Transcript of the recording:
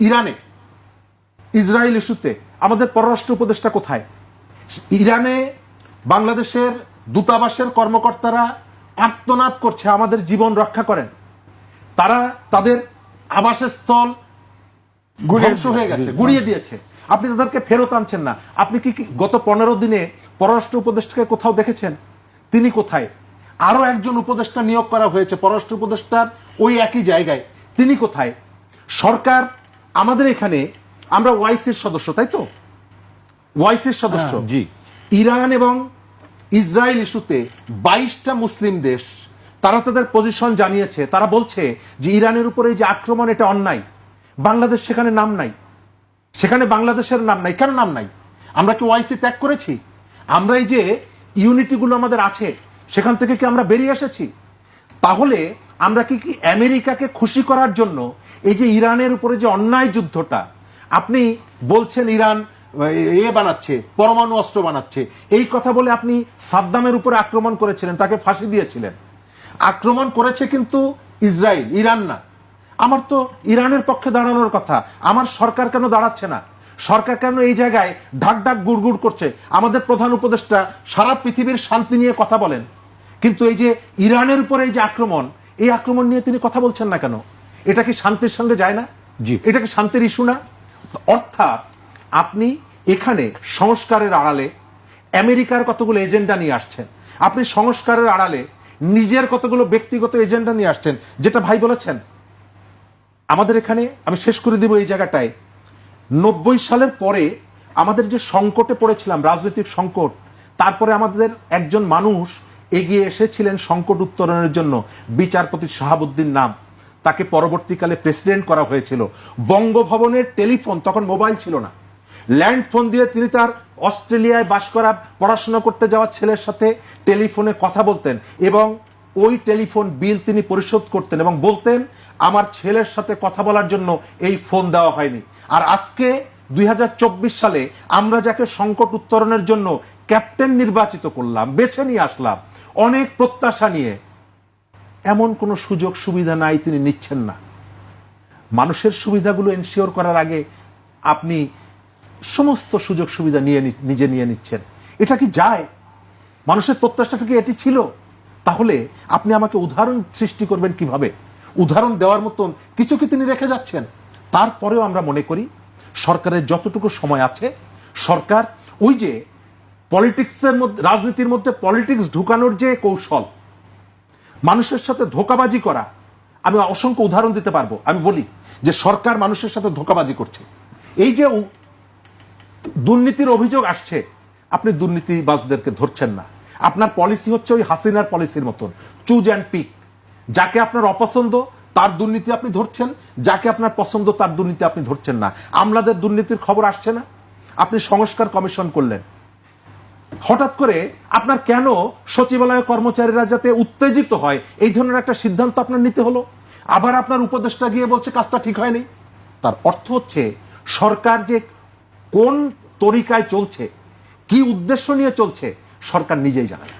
ইরানে ইসরায়েল ইস্যুতে আমাদের পররাষ্ট্র উপদেষ্টা কোথায়? ইরানে বাংলাদেশের দূতাবাসের কর্মকর্তারা আত্মনাদ করছে আমাদের জীবন রক্ষা করেন। তারা তাদের আবাসস্থল ধ্বংস হয়ে গেছে গুড়িয়ে দিয়েছে। আপনি তাদেরকে ফেরত আনছেন না। আপনি কি কি গত পনেরো দিনে পররাষ্ট্র উপদেষ্টাকে কোথাও দেখেছেন? তিনি কোথায়? আরও একজন উপদেষ্টা নিয়োগ করা হয়েছে পররাষ্ট্র উপদেষ্টার ওই একই জায়গায়। তিনি কোথায়? সরকার আমাদের এখানে আমরা ওয়াইসির সদস্য তাই তো? ওয়াইসির সদস্য। হ্যাঁ, জি। ইরান এবং ইসরায়েল ইস্যুতে বাইশটা মুসলিম দেশ তারা তাদের পজিশন জানিয়েছে। তারা বলছে যে ইরানের উপরে যে আক্রমণ এটা অন্যায়। বাংলাদেশ সেখানে নাম নাই। সেখানে বাংলাদেশের নাম নাই। কেন নাম নাই? আমরা কি ওয়াইসি ত্যাগ করেছি? আমরা এই যে ইউনিটিগুলো আমাদের আছে সেখান থেকে কি আমরা বেরিয়ে এসেছি? তাহলে আমরা কি কি আমেরিকাকে খুশি করার জন্য এই যে ইরানের উপরে যে অন্যায় যুদ্ধটা, আপনি বলছেন ইরান, এ বানাচ্ছে, পরমাণু অস্ত্র বানাচ্ছে, এই কথা বলে আপনি সাদ্দামের উপরে আক্রমণ করেছিলেন, তাকে ফাঁসি দিয়েছিলেন। আক্রমণ করেছে কিন্তু ইসরায়েল, ইরান না। আমার তো ইরানের পক্ষে দাঁড়ানোর কথা, আমার সরকার কেন দাঁড়াচ্ছে না? সরকার কেন এই জায়গায় ঢাক ঢাক গুড়গুড় করছে? আমাদের প্রধান উপদেষ্টা সারা পৃথিবীর শান্তি নিয়ে কথা বলেন। কিন্তু এই যে ইরানের উপরে এই যে আক্রমণ, এই আক্রমণ নিয়ে তিনি কথা বলছেন না কেন? এটা কি শান্তির সঙ্গে যায় না? জি। এটা কি শান্তির ইস্যু না? অর্থাৎ আপনি এখানে সংস্কারের আড়ালে আমেরিকার কতগুলো এজেন্ডা নিয়ে আসছেন? আপনি সংস্কারের আড়ালে নিজের কতগুলো ব্যক্তিগত এজেন্ডা নিয়ে আসছেন? যেটা ভাই বলেছেন। আমাদের এখানে আমি শেষ করে দিব এই জায়গাটায় নব্বই সালের পরে আমাদের যে সংকটে পড়েছিলাম রাজনৈতিক সংকট তারপরে আমাদের একজন মানুষ এগিয়ে এসেছিলেন সংকট উত্তরণের জন্য বিচারপতি শাহাবুদ্দিন নাম। তাকে পরবর্তীকালে প্রেসিডেন্ট করা হয়েছিল। বঙ্গভবনের টেলিফোন তখন মোবাইল ছিল না। ল্যান্ড ফোন দিয়ে তিনি তার অস্ট্রেলিয়ায় বাস করা, পড়াশোনা করতে যাওয়া ছেলের সাথে টেলিফোনে কথা বলতেন এবং ওই টেলিফোন বিল তিনি পরিশোধ করতেন এবং বলতেন, আমার ছেলের সাথে কথা বলার জন্য এই ফোন দেওয়া হয়নি। আর আজকে দুই হাজার চব্বিশ সালে আমরা যাকে সংকট উত্তরণের জন্য ক্যাপ্টেন নির্বাচিত করলাম, বেছে নিয়ে আসলাম, অনেক প্রত্যাশা নিয়ে এমন কোনো সুযোগ, সুবিধা নাই, তিনি নিচ্ছেন না। মানুষের সুবিধাগুলো এনশিওর করার আগে আপনি সমস্ত সুযোগ, সুবিধা নিয়ে নিজে নিয়ে নিচ্ছেন। এটা কি যায়? মানুষের প্রত্যাশাটা কি এটি ছিল? তাহলে আপনি আমাকে উদাহরণ সৃষ্টি করবেন কীভাবে? উদাহরণ দেওয়ার মতন কিছু কি তিনি রেখে যাচ্ছেন? তারপরেও আমরা মনে করি, সরকারের যতটুকু সময় আছে, সরকার ওই যে পলিটিক্সের মধ্যে, রাজনীতির মধ্যে পলিটিক্স ঢুকানোর যে কৌশল মানুষের সাথে ধোকাবাজি করা, আমি অসংখ্য উদাহরণ দিতে পারব। আমি বলি যে সরকার মানুষের সাথে ধোকাবাজি করছে। এই যে দুর্নীতির অভিযোগ আসছে, আপনি দুর্নীতিবাজদেরকে ধরছেন না। আপনার পলিসি হচ্ছে ওই হাসিনার পলিসির মতন, চুজ অ্যান্ড পিক। যাকে আপনার অপছন্দ, তার দুর্নীতি আপনি ধরছেন, যাকে আপনার পছন্দ, তার দুর্নীতি আপনি ধরছেন না। আমলাদের দুর্নীতির খবর আসছে না। আপনি সংস্কার কমিশন করলেন। হঠাৎ করে আপনার কেন সচিবালয় কর্মচারীরা যাতে উত্তেজিত হয়? এই ধরনের একটা সিদ্ধান্ত আপনার নিতে হলো। আবার আপনার উপদেষ্টা গিয়ে বলছে, কাজটা ঠিক হয়নি। তার অর্থ হচ্ছে, সরকার যে কোন তরিকায় চলছে, কি উদ্দেশ্য নিয়ে চলছে, সরকার নিজেই জানায়